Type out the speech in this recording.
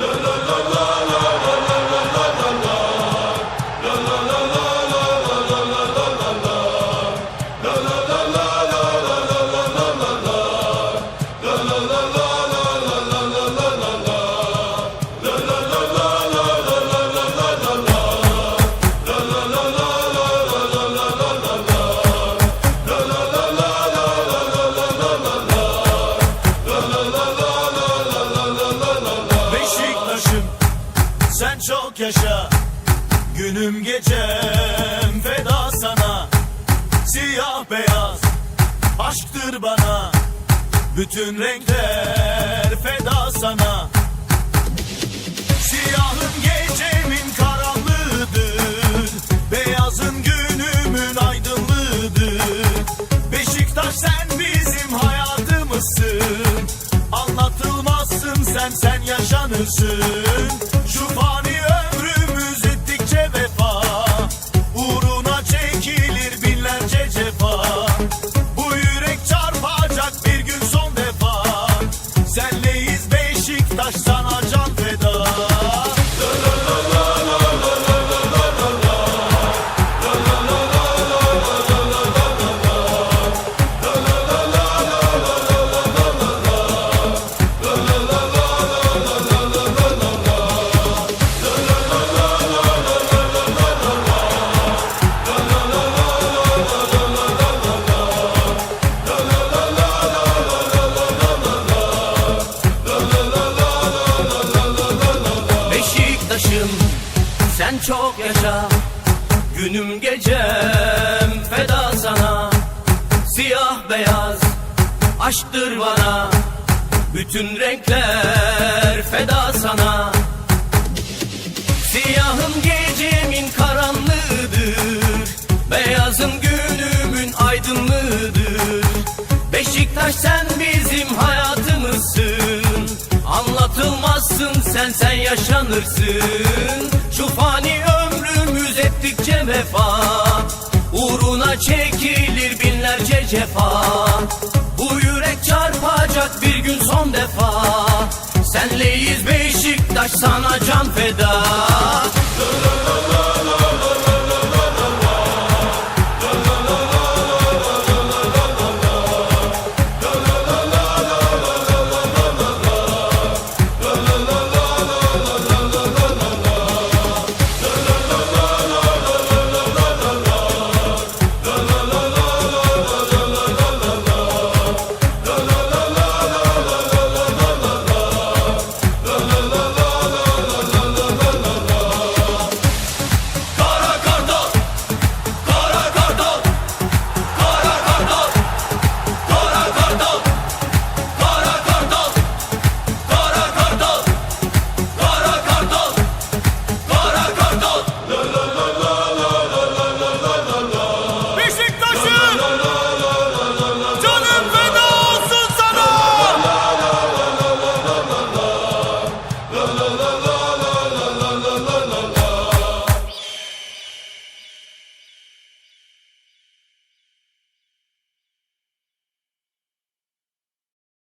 lo, lo, lo, lo. Yaşa. Günüm gecem feda sana. Siyah beyaz aşktır bana. Bütün renkler feda sana. Siyahın gecemin karanlığıdır. Beyazın günümün aydınlığıdır. Beşiktaş sen bizim hayatımızsın. Anlatılmazsın sen sen yaşanırsın sen çok yaşa. Günüm gecem feda sana. Siyah beyaz aşktır bana. Bütün renkler feda sana. Siyahım gecemin karanlığıdır. Beyazım günümün aydınlığıdır. Beşiktaş sen bizim hayatımızsın. Anlatılmazsın sen sen yaşanırsın. Şu çekilir binlerce cefa. Bu yürek çarpacak bir gün son defa. Senleyiz Beşiktaş sana can feda